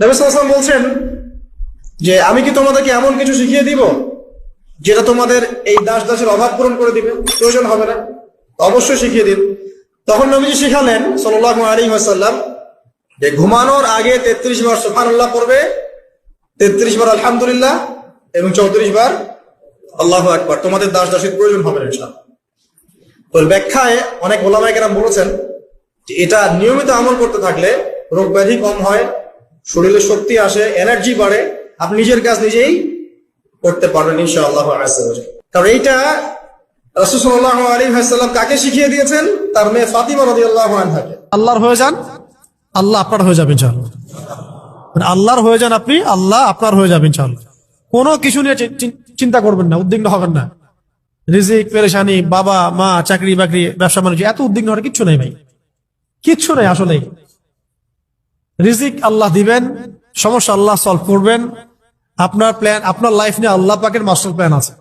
নবী সাল্লাল্লাহু বলছেন যে, আমি কি তোমাদেরকে এমন কিছু শিখিয়ে দিব যেটা তোমাদের এই দাস দাসের অভাব পূরণ করে দিবে? প্রয়োজন হবে না। অবশ্যই শিখিয়ে দিন। তখন নবীজি শিখালেন সাল্লাল্লাহু আলাইহি ওয়াসাল্লাম যে, ঘুমানোর আগে তেত্রিশ বার সুবহানাল্লাহ পড়বে, তেত্রিশ বার আলহামদুলিল্লাহ এবং চৌত্রিশ বার আল্লাহ একবার তোমাদের দাস দাসীর প্রয়োজন হবে না ইনশাআল্লাহ। তো ব্যাখ্যায় অনেক ওলামাইকেরাম বলেছেন যে, এটা নিয়মিত আমল করতে থাকলে রোগ ব্যাধি কম হয় শরীরে শক্তি আসে এনার্জি বাড়ে, আপনি নিজের কাজ নিজেই করতে পারবেন ওয়া জাল। কারণ এইটা রাসূলুল্লাহ আলাইহি ওয়াসাল্লাম কাকে শিখিয়ে দিয়েছেন? তার মেয়ে ফাতিমা রাদিয়াল্লাহু আনহাকে। আল্লাহর হয়ে যান, আল্লাহ আপনার হয়ে যাবেন ইনশাআল্লাহ। মানে আল্লাহর হয়ে যান আপনি, আল্লাহ আপনার হয়ে যাবেন ইনশাআল্লাহ। কোনো কিছু নিয়ে চিন্তা করবেন না, উদ্বিগ্ন হবেন না। রিজিক, পেরেশানি, বাবা, মা চাকরি বাকরি ব্যবসা বাণিজ্য এত উদ্বিগ্ন হওয়ার কিচ্ছু নেই ভাই। কিচ্ছু নেই আসলে রিজিক আল্লাহ দিবেন, সমস্যা আল্লাহ সলভ করবেন। আপনার প্ল্যান আপনার লাইফ নিয়ে আল্লাহ পাকের মাস্টার প্ল্যান আছে।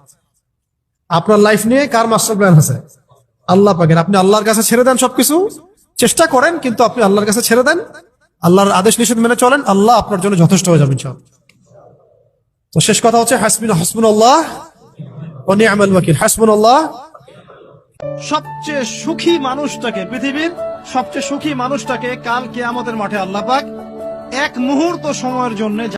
আপনার লাইফ নিয়ে কার মাস্টার প্ল্যান আছে? আল্লাহ পাকের। আপনি আল্লাহর কাছে ছেড়ে দেন সবকিছু, চেষ্টা করেন, কিন্তু আপনি আল্লাহর কাছে ছেড়ে দেন। আল্লাহর আদেশ নিষেধ মেনে চলেন, আল্লাহ আপনার জন্য যথেষ্ট হয়ে যাবেন সব তো শেষ কথা হচ্ছে, হাসবিন হাসবুন আল্লাহ ও নিয়ামাল ওয়াকিল। হাসবুন আল্লাহ সবচেয়ে সুখী মানুষটাকে পৃথিবীর সবচেয়ে সুখী মানুষটাকে কাল কেয়ামতের মাঠে আল্লাহ পাক এক মুহূর্ত সময়ের জন্য